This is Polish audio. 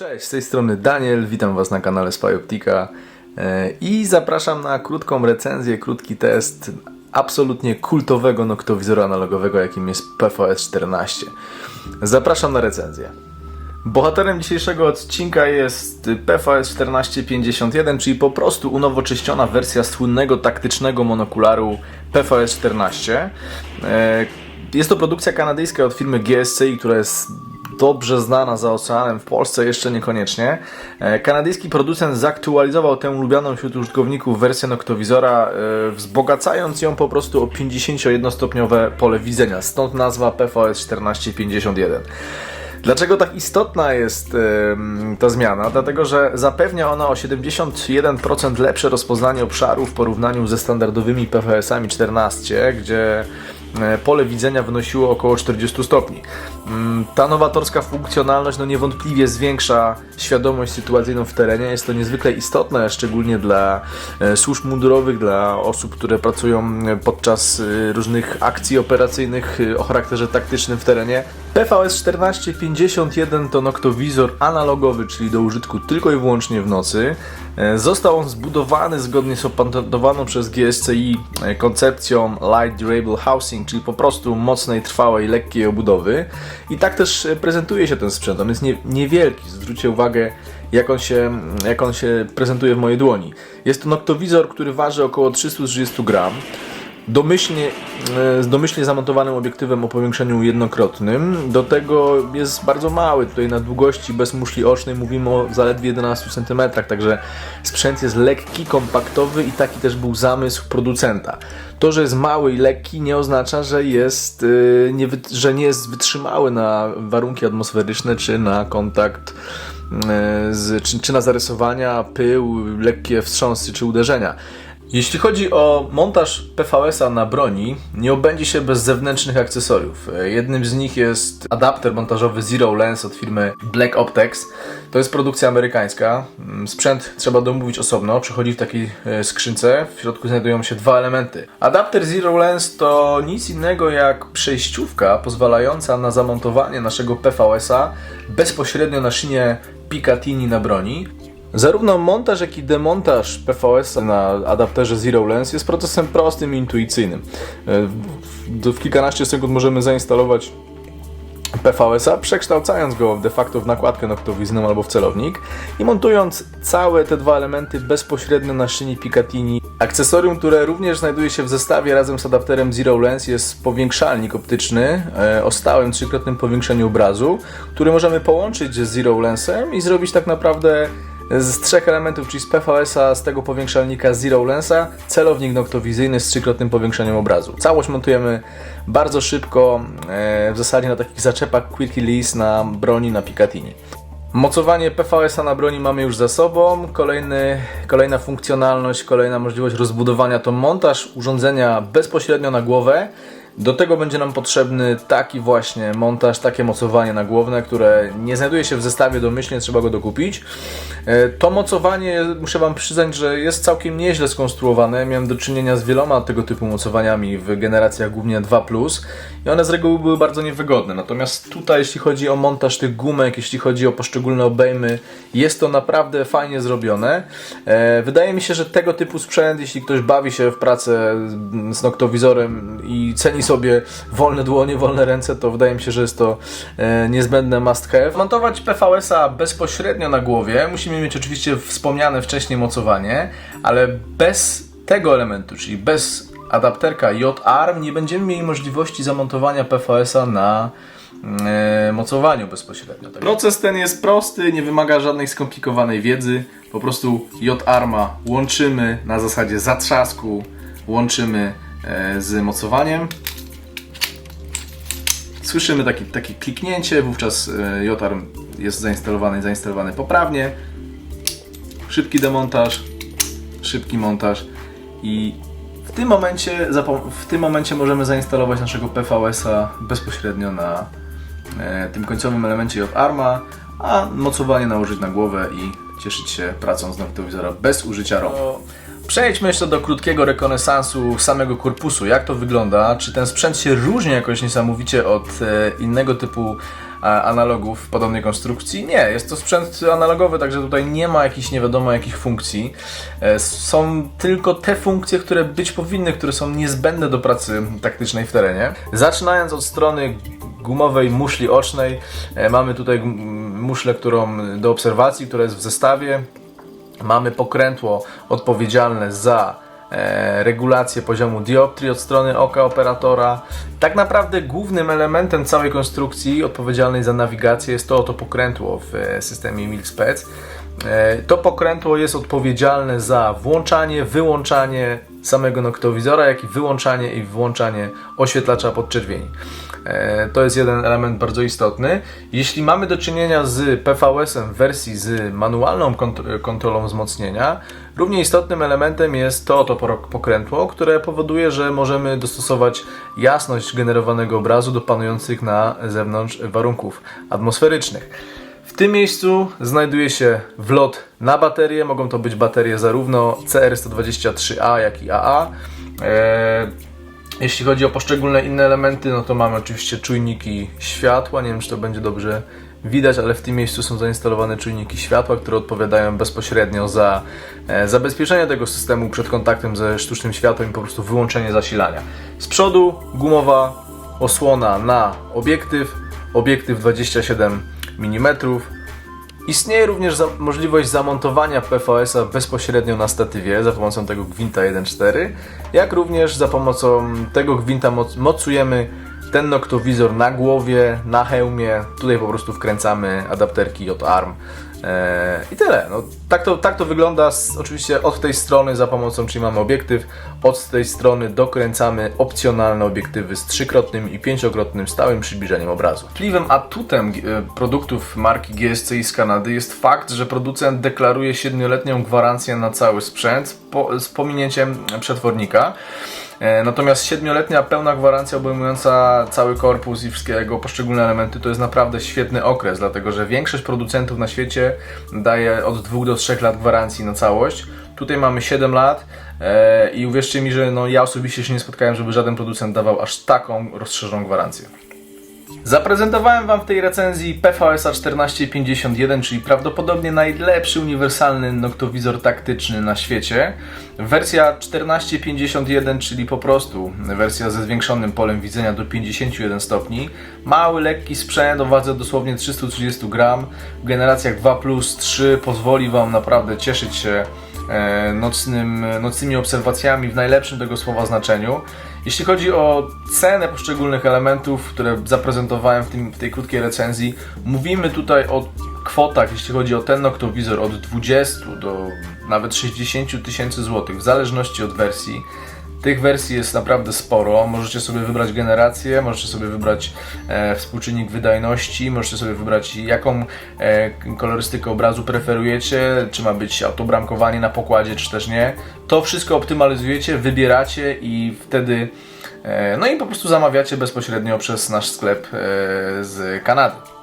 Cześć, z tej strony Daniel, witam Was na kanale Spy Optica e, i zapraszam na krótką recenzję, krótki test absolutnie kultowego noktowizora analogowego, jakim jest PVS 14. Zapraszam na recenzję. Bohaterem dzisiejszego odcinka jest PVS 1451, czyli po prostu unowocześniona wersja słynnego taktycznego monokularu PVS 14. E, Jest to produkcja kanadyjska od firmy GSCI, która jest dobrze znana za oceanem, w Polsce jeszcze niekoniecznie. E, Kanadyjski producent zaktualizował tę ulubioną wśród użytkowników wersję noktowizora, e, wzbogacając ją po prostu o 51-stopniowe pole widzenia, stąd nazwa PVS 1451. Dlaczego tak istotna jest ta zmiana? Dlatego, że zapewnia ona o 71% lepsze rozpoznanie obszaru w porównaniu ze standardowymi PVS-ami 14, gdzie pole widzenia wynosiło około 40 stopni. Mm, Ta nowatorska funkcjonalność no niewątpliwie zwiększa świadomość sytuacyjną w terenie. Jest to niezwykle istotne, szczególnie dla e, służb mundurowych, dla osób, które pracują e, podczas e, różnych akcji operacyjnych e, o charakterze taktycznym w terenie. PVS 1451 to noktowizor analogowy, czyli do użytku tylko i wyłącznie w nocy. E, Został on zbudowany zgodnie z opatentowaną przez GSCI e, koncepcją Light Durable Housing, czyli po prostu mocnej, trwałej, lekkiej obudowy. I tak też e, prezentuje się ten sprzęt. On jest nie, niewielki. Zwróćcie uwagę, jak on, się, jak on się prezentuje w mojej dłoni. Jest to noktowizor, który waży około 330 gram domyślnie, e, z domyślnie zamontowanym obiektywem o powiększeniu jednokrotnym. Do tego jest bardzo mały, tutaj na długości bez muszli ocznej mówimy o zaledwie 11 cm, także sprzęt jest lekki, kompaktowy i taki też był zamysł producenta. To, że jest mały i lekki nie oznacza, że, jest, e, nie, że nie jest wytrzymały na warunki atmosferyczne czy na kontakt e, z, czy, czy na zarysowania, pył, lekkie wstrząsy czy uderzenia. Jeśli chodzi o montaż PVS-a na broni, nie obędzie się bez zewnętrznych akcesoriów. E, Jednym z nich jest adapter montażowy Zero Lens od firmy Black Optics. To jest produkcja amerykańska. Mm, Sprzęt trzeba domówić osobno, przychodzi w takiej e, skrzynce. W środku znajdują się dwa elementy. Adapter Zero Lens to nic innego jak przejściówka pozwalająca na zamontowanie naszego PVS-a bezpośrednio na szynie Picatinny na broni. Zarówno montaż, jak i demontaż PVS na adapterze Zero Lens jest procesem prostym i intuicyjnym. W- kilkanaście sekund możemy zainstalować PVS-a, przekształcając go de facto w nakładkę noktowizyjną albo w celownik i montując całe te dwa elementy bezpośrednio na szyni Picatinny. Akcesorium, które również znajduje się w zestawie razem z adapterem Zero Lens jest powiększalnik optyczny e, o stałym trzykrotnym powiększeniu obrazu, który możemy połączyć z Zero Lensem i zrobić tak naprawdę z trzech elementów, czyli z PVS-a, z tego powiększalnika Zero Lensa, celownik noktowizyjny z trzykrotnym powiększeniem obrazu. Całość montujemy bardzo szybko, e, w zasadzie na takich zaczepach Quick Release na broni na Picatinny. Mocowanie PVS-a na broni mamy już za sobą. Kolejny, kolejna funkcjonalność, kolejna możliwość rozbudowania to montaż urządzenia bezpośrednio na głowę. Do tego będzie nam potrzebny taki właśnie montaż, takie mocowanie nagłowne, które nie znajduje się w zestawie domyślnie, trzeba go dokupić. E, To mocowanie, muszę Wam przyznać, że jest całkiem nieźle skonstruowane. Miałem do czynienia z wieloma tego typu mocowaniami w generacjach głównie 2+, i one z reguły były bardzo niewygodne. Natomiast tutaj, jeśli chodzi o montaż tych gumek, jeśli chodzi o poszczególne obejmy, jest to naprawdę fajnie zrobione. E, Wydaje mi się, że tego typu sprzęt, jeśli ktoś bawi się w pracę z noktowizorem i ceni sobie wolne dłonie, wolne ręce, to wydaje mi się, że jest to e, niezbędne must have. Montować PVS-a bezpośrednio na głowie musimy mieć oczywiście wspomniane wcześniej mocowanie, ale bez tego elementu, czyli bez adapterka J-Arm nie będziemy mieli możliwości zamontowania PVS-a na e, mocowaniu bezpośrednio. Tak. Proces ten jest prosty, nie wymaga żadnej skomplikowanej wiedzy. Po prostu J-Arma łączymy na zasadzie zatrzasku, łączymy e, z mocowaniem. Słyszymy takie, takie kliknięcie, wówczas e, J-Arm jest zainstalowany i zainstalowany poprawnie. Szybki demontaż, szybki montaż i w tym momencie, w tym momencie możemy zainstalować naszego PVS-a bezpośrednio na e, tym końcowym elemencie J-Arma, a mocowanie nałożyć na głowę i cieszyć się pracą z noktowizora bez użycia rąk. Przejdźmy jeszcze do krótkiego rekonesansu samego korpusu. Jak to wygląda? Czy ten sprzęt się różni jakoś niesamowicie od e, innego typu a, analogów podobnej konstrukcji. Nie, jest to sprzęt analogowy, także tutaj nie ma jakichś nie wiadomo jakich funkcji. E, Są tylko te funkcje, które być powinny, które są niezbędne do pracy taktycznej w terenie. Zaczynając od strony gumowej muszli ocznej, e, mamy tutaj muszlę, którą do obserwacji, która jest w zestawie. Mamy pokrętło odpowiedzialne za e, regulację poziomu dioptrii od strony oka operatora. Tak naprawdę głównym elementem całej konstrukcji odpowiedzialnej za nawigację jest to oto pokrętło w e, systemie MilSpec. E, to pokrętło jest odpowiedzialne za włączanie, wyłączanie samego noktowizora, jak i wyłączanie i włączanie oświetlacza podczerwieni. E, To jest jeden element bardzo istotny. Jeśli mamy do czynienia z PVS-em w wersji z manualną kont- kontrolą wzmocnienia, równie istotnym elementem jest to oto pokrętło, które powoduje, że możemy dostosować jasność generowanego obrazu do panujących na zewnątrz warunków atmosferycznych. W tym miejscu znajduje się wlot na baterie. Mogą to być baterie zarówno CR123A, jak i AA. Eee, jeśli chodzi o poszczególne inne elementy, no to mamy oczywiście czujniki światła. Nie wiem, czy to będzie dobrze widać, ale w tym miejscu są zainstalowane czujniki światła, które odpowiadają bezpośrednio za e, zabezpieczenie tego systemu przed kontaktem ze sztucznym światłem i po prostu wyłączenie zasilania. Z przodu gumowa osłona na obiektyw, obiektyw 27 mm. Istnieje również za możliwość zamontowania PVS-a bezpośrednio na statywie za pomocą tego gwinta 1.4, jak również za pomocą tego gwinta moc mocujemy ten noktowizor na głowie, na hełmie. Tutaj po prostu wkręcamy adapterki od ARM. Eee, I tyle. No, tak, to, tak to wygląda. Z, oczywiście od tej strony za pomocą, czyli mamy obiektyw, od tej strony dokręcamy opcjonalne obiektywy z trzykrotnym i pięciokrotnym stałym przybliżeniem obrazu. Pliwym atutem e, produktów marki GSCI z Kanady jest fakt, że producent deklaruje 7-letnią gwarancję na cały sprzęt po, z pominięciem przetwornika. E, Natomiast 7-letnia pełna gwarancja obejmująca cały korpus i wszystkie jego poszczególne elementy to jest naprawdę świetny okres, dlatego że większość producentów na świecie daje od 2 do 3 lat gwarancji na całość. Tutaj mamy 7 lat e, i uwierzcie mi, że no, ja osobiście się nie spotkałem, żeby żaden producent dawał aż taką rozszerzoną gwarancję. Zaprezentowałem Wam w tej recenzji PVSA 1451, czyli prawdopodobnie najlepszy uniwersalny noktowizor taktyczny na świecie. Wersja 1451, czyli po prostu wersja ze zwiększonym polem widzenia do 51 stopni. Mały, lekki sprzęt o wadze dosłownie 330 gram. W generacjach 2 plus 3 pozwoli Wam naprawdę cieszyć się e, nocnym, nocnymi obserwacjami w najlepszym tego słowa znaczeniu. Jeśli chodzi o cenę poszczególnych elementów, które zaprezentowałem w, tym, w tej krótkiej recenzji, mówimy tutaj o kwotach, jeśli chodzi o ten noktowizor, od 20 do nawet 60 tysięcy złotych, w zależności od wersji. Tych wersji jest naprawdę sporo. Możecie sobie wybrać generację, możecie sobie wybrać e, współczynnik wydajności, możecie sobie wybrać jaką e, kolorystykę obrazu preferujecie, czy ma być autobramkowanie na pokładzie, czy też nie. To wszystko optymalizujecie, wybieracie i wtedy e, no i po prostu zamawiacie bezpośrednio przez nasz sklep e, z Kanady.